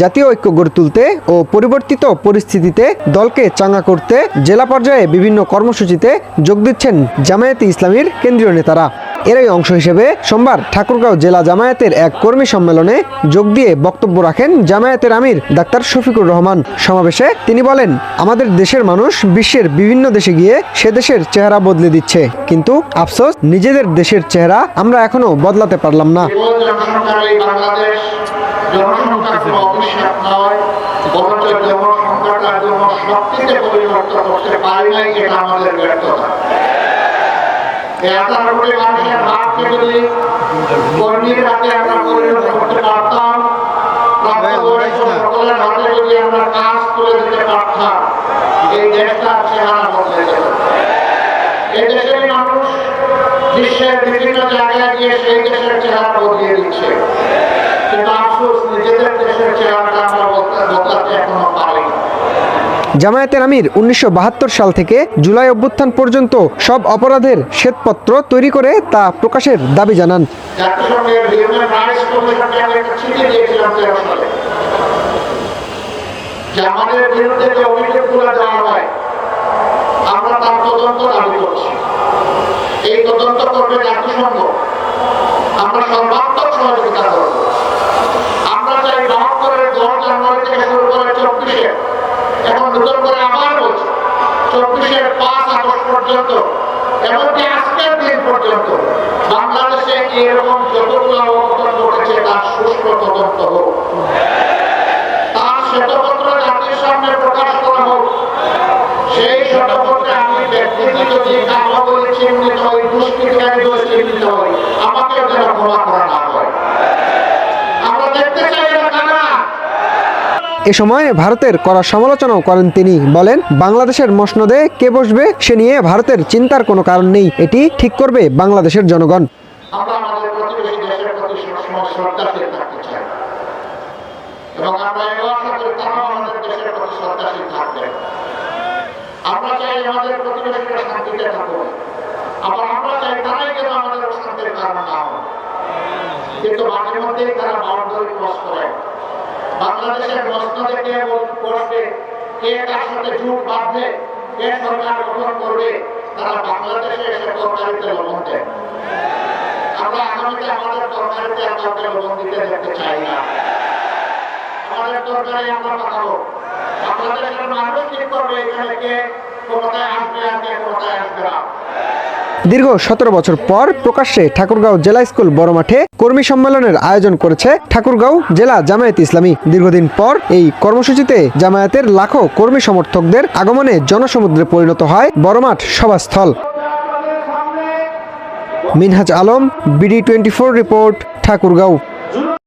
জাতীয় ঐক্য গড়ে তুলতে ও পরিবর্তিত পরিস্থিতিতে দলকে চাঙ্গা করতে জেলা পর্যায়ে বিভিন্ন কর্মসূচিতে যোগ দিচ্ছেন জামায়াতে ইসলামীর কেন্দ্রীয় নেতারা। এরই অংশ হিসেবে সোমবার ঠাকুরগাঁও জেলা জামায়াতের এক কর্মী সম্মেলনে যোগ দিয়ে বক্তব্য রাখেন জামায়াতের আমির ডাক্তার শফিকুর রহমান। সমাবেশে তিনি বলেন, আমাদের দেশের মানুষ বিশ্বের বিভিন্ন দেশে গিয়ে সে দেশের চেহারা বদলে দিচ্ছে। কিন্তু আফসোস, নিজেদের দেশের চেহারা আমরা এখনও বদলাতে পারলাম না। অভিশাপ নয় বরঞ্চ জনসংখ্যাটার জন্য শক্তিতে পরিবর্তন করতে পারি নাই এটা আমাদের ব্যর্থতা। আঠারো কোটি মানুষের হাতকে যদি কর্মীর হাতে আমরা পরিণত করতে পারতাম প্রাপ্তবয়স্ক সকলের হাতে যদি আমরা কাজ তুলে দিতে পারতাম এই দেশটার চেহারা বদলে যেত। এই দেশের মানুষ বিশ্বের বিভিন্ন জায়গায় গিয়ে সেই দেশের চেহারা বদলিয়ে দিচ্ছে কিন্তু আফসোস নিজেদের দেশের চেহারাটা আমরা বদলা- বদলাতে এখনও পারিনি জামায়াতের আমির উনিশশো বাহাত্তর সাল থেকে জুলাই অভ্যুত্থান পর্যন্ত সব অপরাধের শ্বেতপত্র তৈরি করে তা প্রকাশের দাবি জানান। আমাদের বিরুদ্ধে যে অভিযোগগুলো দেওয়া হয় আমরা তার তদন্ত দাবি করছি এই তদন্ত করবে জাতিসংঘ আমরা সর্বাত্মক সহযোগিতা করব আমরা চাই বাহাত্তরের দশ জানুয়ারি থেকে শুরু করে চব্বিশে এখন নতুন করে আবার বলছি চব্বিশের পাঁচ আগস্ট পর্যন্ত, এমনকি আজকের দিন পর্যন্ত বাংলাদেশে এরকম যতগুলো অঘটন ঘটেছে, তার সুষ্ঠু তদন্ত হোক। সেই শ্বেতপত্রে আমি ব্যক্তিগত যে কার্যাবলী চিহ্নিত হই দুষ্কৃতিকারী দোষ চিহ্নিত হই আমাকেও যেন ক্ষমা করা না হয় আমরা দেখতে চাই না কারা এ সময় ভারতের করা সমালোচনাও করেন তিনি। বলেন, বাংলাদেশের মসনদে কে বসবে সে নিয়ে ভারতের চিন্তার কোনো কারণ নেই। এটি ঠিক করবে বাংলাদেশের জনগণ। কিন্তু মাঝে তারা বাউন্ডারি ক্রস করে। বাংলাদেশের মসনদে কে বসবে কে কার সাথে জুট বাঁধবে? কে সরকার গঠন করবে? তারা বাংলাদেশে এসে তরকারিতে লবণ দেয়। আমরা আগামীতে আমাদের তরকারিতে কাউকে লবণ দিতে দেখতে চাই না। আমাদের তরকারি আমরা পাঠাবো বাংলাদেশের মানুষ ঠিক করবে? এখানে কে? ক্ষমতায় আসবে আর কে ক্ষমতায় আসবে না? দীর্ঘ সতেরো বছর পর প্রকাশ্যে ঠাকুরগাঁও জেলা স্কুল বড় মাঠে কর্মী সম্মেলনের আয়োজন করেছে ঠাকুরগাঁও জেলা জামায়াত ইসলামী। দীর্ঘদিন পর এই কর্মসূচিতে জামায়াতের লাখো কর্মী সমর্থকদের আগমনে জনসমুদ্রে পরিণত হয় বড়মাঠ সভাস্থল। Minhaj Alam, BD twenty report, Thakurgaon.